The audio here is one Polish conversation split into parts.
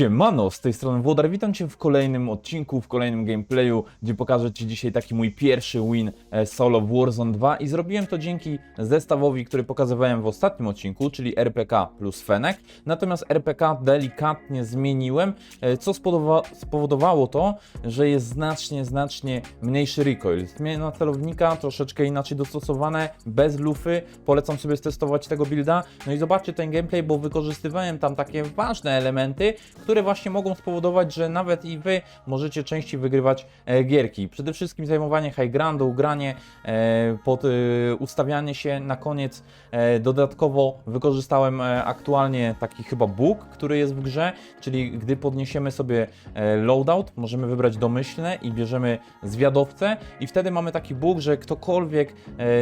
Siemano, z tej strony Włodar, witam Cię w kolejnym odcinku, w kolejnym gameplayu, gdzie pokażę Ci dzisiaj taki mój pierwszy win e, solo w Warzone 2 i zrobiłem to dzięki zestawowi, który pokazywałem w ostatnim odcinku, czyli RPK plus Fenek, natomiast RPK delikatnie zmieniłem, e, co spowodowało to, że jest znacznie, znacznie mniejszy recoil. Zmiana celownika troszeczkę inaczej dostosowane, bez lufy, polecam sobie stestować tego builda, no i zobaczcie ten gameplay, bo wykorzystywałem tam takie ważne elementy, które właśnie mogą spowodować, że nawet i Wy możecie częściej wygrywać e, gierki. Przede wszystkim zajmowanie high groundu, granie, e, pod, e, ustawianie się na koniec. Dodatkowo wykorzystałem aktualnie taki chyba bóg, który jest w grze, czyli gdy podniesiemy sobie loadout, możemy wybrać domyślne i bierzemy zwiadowcę i wtedy mamy taki bóg, że ktokolwiek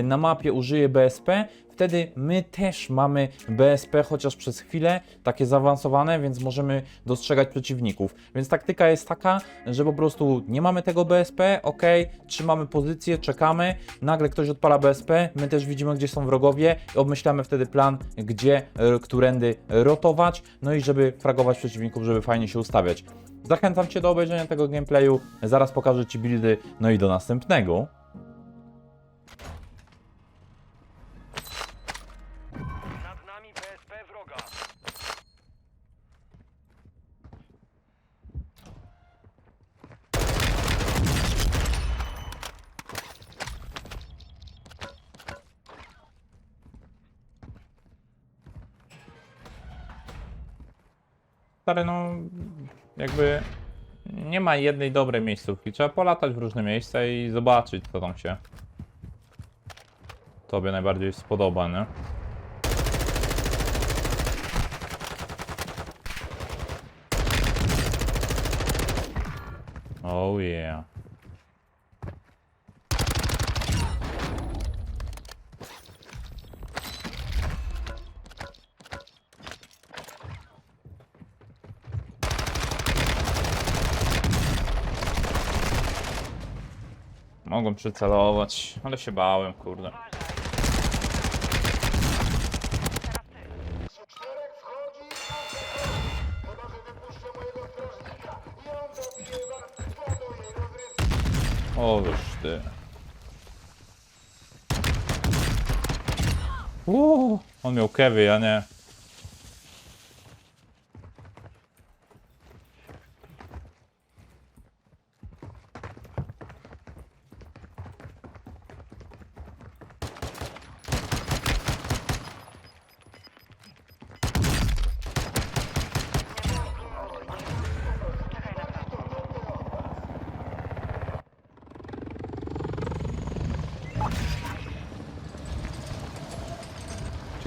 na mapie użyje BSP, wtedy my też mamy BSP chociaż przez chwilę, takie zaawansowane, więc możemy dostrzegać przeciwników. Więc taktyka jest taka, że po prostu nie mamy tego BSP, ok, trzymamy pozycję, czekamy, nagle ktoś odpala BSP, my też widzimy gdzie są wrogowie i obmyślamy wtedy plan, gdzie, e, którędy rotować, no i żeby fragować przeciwników, żeby fajnie się ustawiać. Zachęcam Cię do obejrzenia tego gameplayu, zaraz pokażę Ci buildy, no i do następnego. Stary, no jakby nie ma jednej dobrej miejscówki. Trzeba polatać w różne miejsca i zobaczyć, co tam się tobie najbardziej spodoba, nie? Oh yeah. Mogłem przycelować, ale się bałem, kurde. O, ty. Uuu, on miał kewy, ja nie.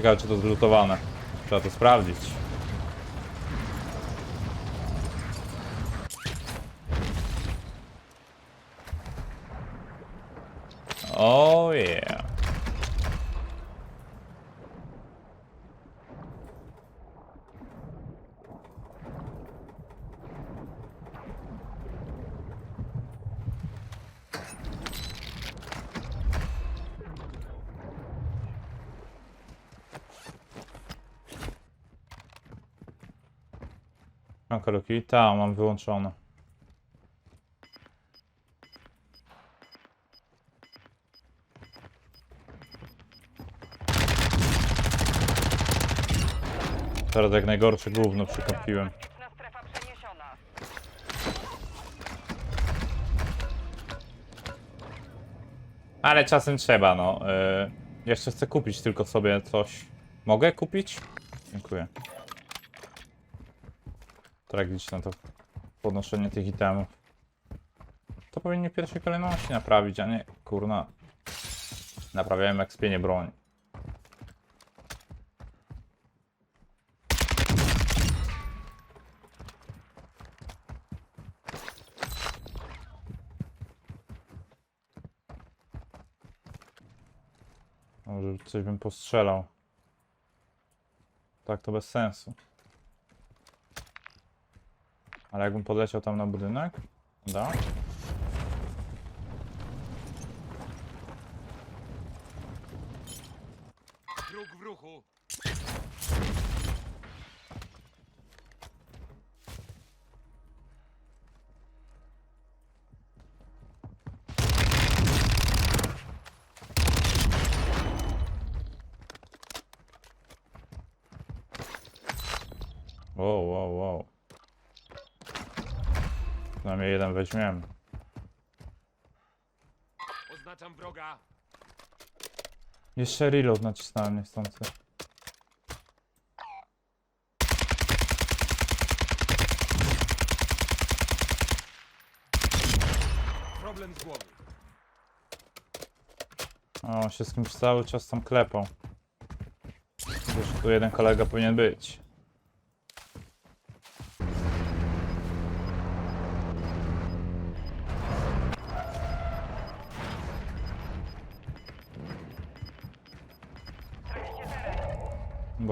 Ciekawe, czy to zlutowane. Trzeba to sprawdzić. Oh yeah. Mam karaoke? Tak, mam wyłączone. Teraz jak najgorsze gówno przykapiłem. Ale czasem trzeba, no. Yy, jeszcze chcę kupić tylko sobie coś. Mogę kupić? Dziękuję. Tragiczne to podnoszenie tych itemów. To powinni w pierwszej kolejności naprawić, a nie kurna. Naprawiałem ekspienie broń. Może coś bym postrzelał. Tak to bez sensu. Ale jakbym podleciał tam na budynek? Da. Wróg w ruchu. Wow, wow, wow. Przynajmniej jeden weźmiemy. Oznaczam wroga. Jeszcze reload nacisnąłem niechcący. Problem z głowy. O, się z kimś cały czas tam klepał. Wiesz, tu jeden kolega powinien być.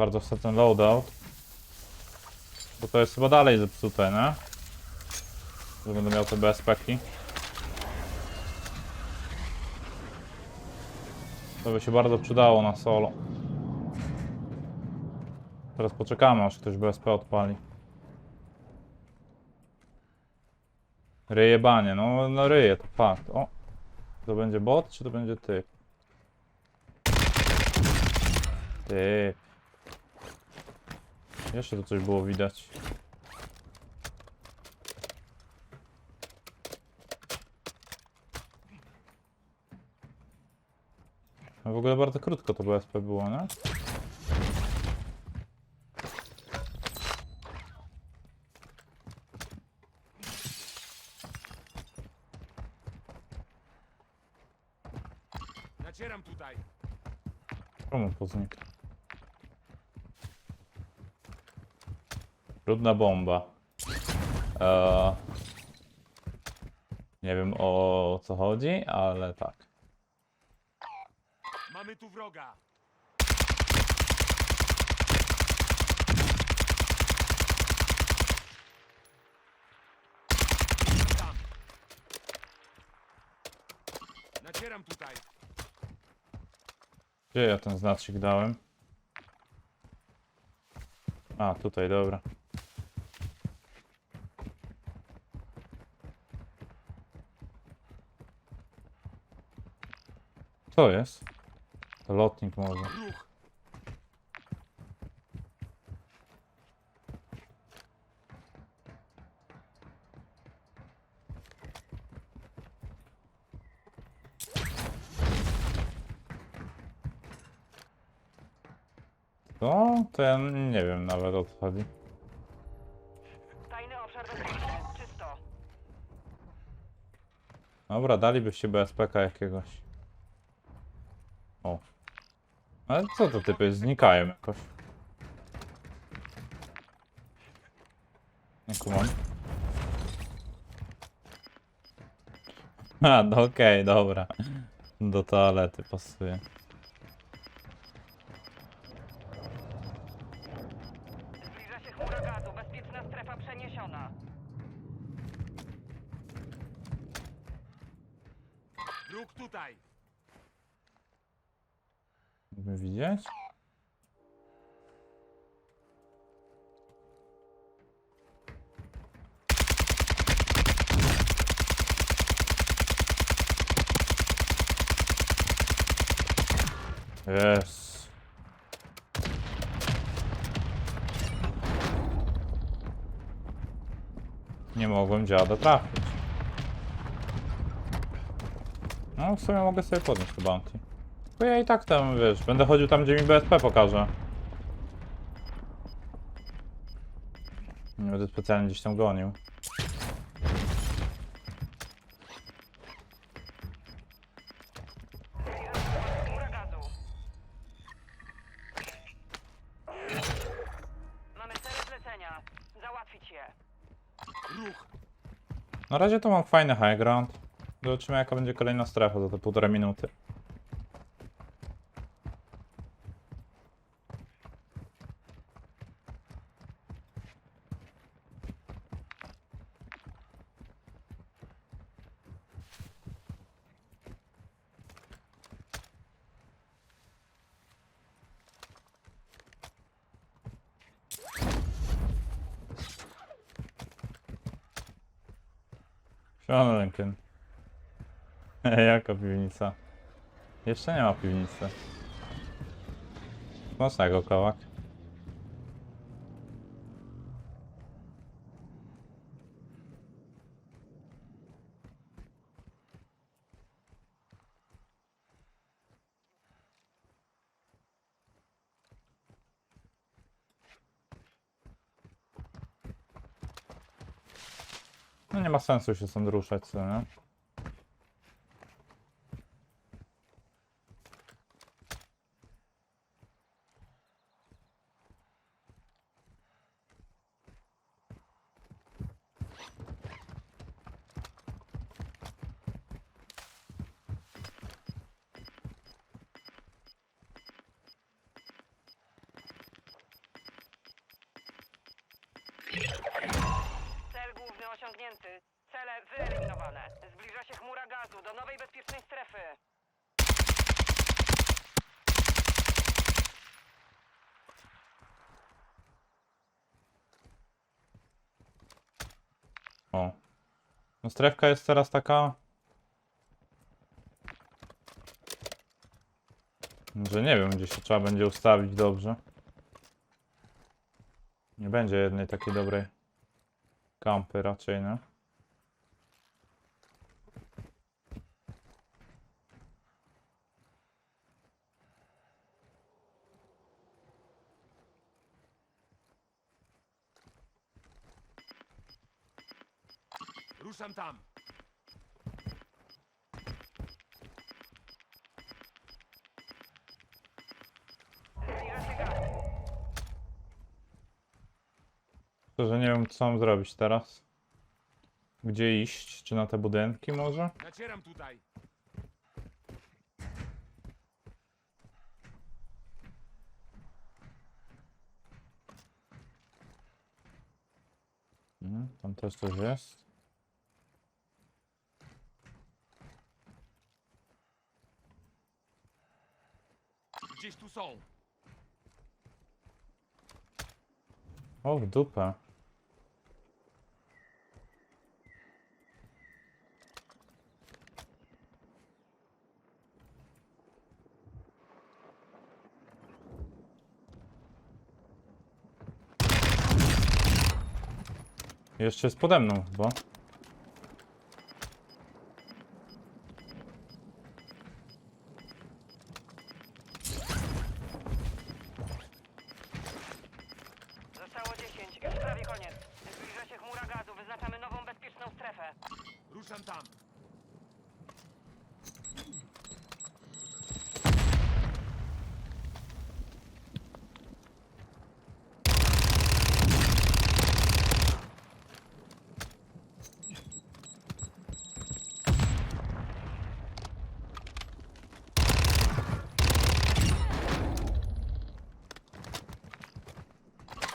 Bardzo chcę ten loadout. Bo to jest chyba dalej zepsute, nie? Że będę miał te bezpeki. To by się bardzo przydało na solo. Teraz poczekamy, aż ktoś BSP odpali. Ryje banie, no, no ryje, to fakt. O, to będzie bot, czy to będzie ty? Ty. Jeszcze tu coś było widać. No w ogóle bardzo krótko to BSP było, nie? Nacieram tutaj. Czemu to Trudna bomba. Eee, nie wiem o co chodzi, ale tak. Mamy tu wroga. Tam. Nacieram tutaj. Gdzie ja ten znacznik dałem? A, tutaj, dobra. Co jest? To lotnik może. To? To ja nie wiem nawet o co chodzi. Tajny obszar bezpieczny. Czysto. Dobra, dalibyście BSPK jakiegoś. O. Ale co to typy? Znikają jakoś. Nie kumam. A, no okej, dobra. Do toalety pasuje. Mógłbym widzieć? Jest. Nie mogłem dziada trafić. No, w sumie mogę sobie podnieść to bounty. Bo ja i tak tam, wiesz, będę chodził tam, gdzie mi BSP pokaże. Nie będę specjalnie gdzieś tam gonił. Na razie to mam fajny high ground. Zobaczymy jaka będzie kolejna strefa za te półtorej minuty. Siemano Lincoln. Jaka piwnica? Jeszcze nie ma piwnicy. Mocnego kołak. Nie ma sensu się stąd ruszać, co nie? Główny osiągnięty. Cele wyeliminowane. Zbliża się chmura gazu do nowej bezpiecznej strefy. O. No strefka jest teraz taka... Że nie wiem, gdzie się trzeba będzie ustawić dobrze. Nie będzie jednej takiej dobrej kampy raczej, no. Ruszam tam. Co mam zrobić teraz. Gdzie iść? Czy na te budynki może? Nacieram tutaj. Mhm, tam też coś jest. Gdzieś tu są. O, w dupę. Jeszcze jest pode mną chyba. Zostało 10. Już prawie koniec. Zbliża się chmura gazu. Wyznaczamy nową bezpieczną strefę. Ruszam tam.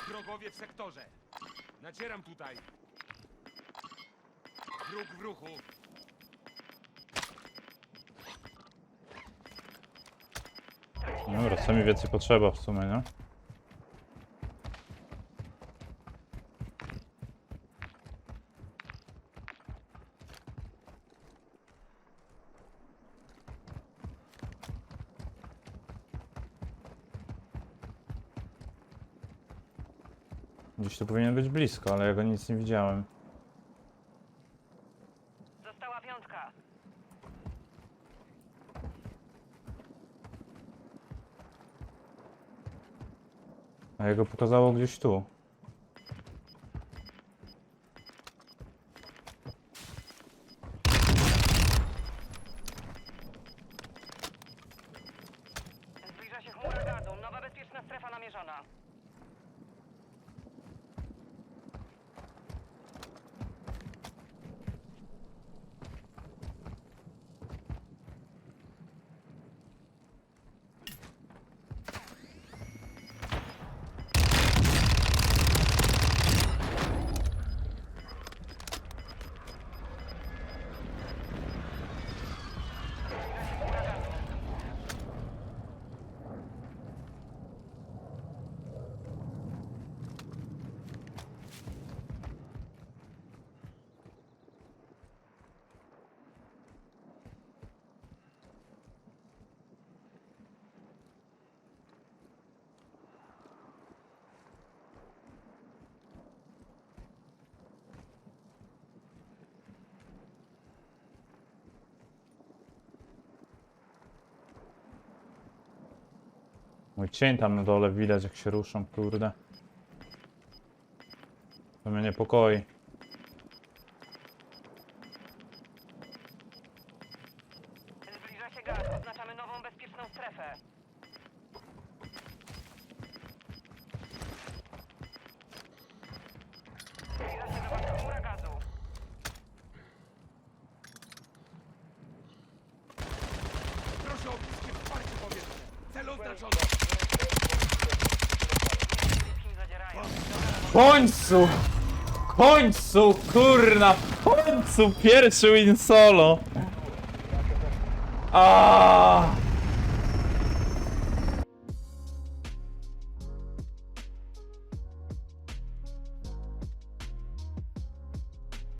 Wrogowie w sektorze. Nacieram tutaj. Wróg w ruchu. Dobra, co mi więcej potrzeba w sumie, nie? Gdzieś tu powinien być blisko, ale ja go nic nie widziałem. Została piątka. A jego pokazało gdzieś tu. Mój cień tam na dole widać jak się ruszą, kurde. To mnie niepokoi. Zbliża się gaz, oznaczamy nową bezpieczną strefę. Zbliża się do chmura gazu. Proszę o bliskie wsparcie powietrzne. Cel oznaczono. Końcu! W końcu, kurna! W końcu pierwszy win solo! A!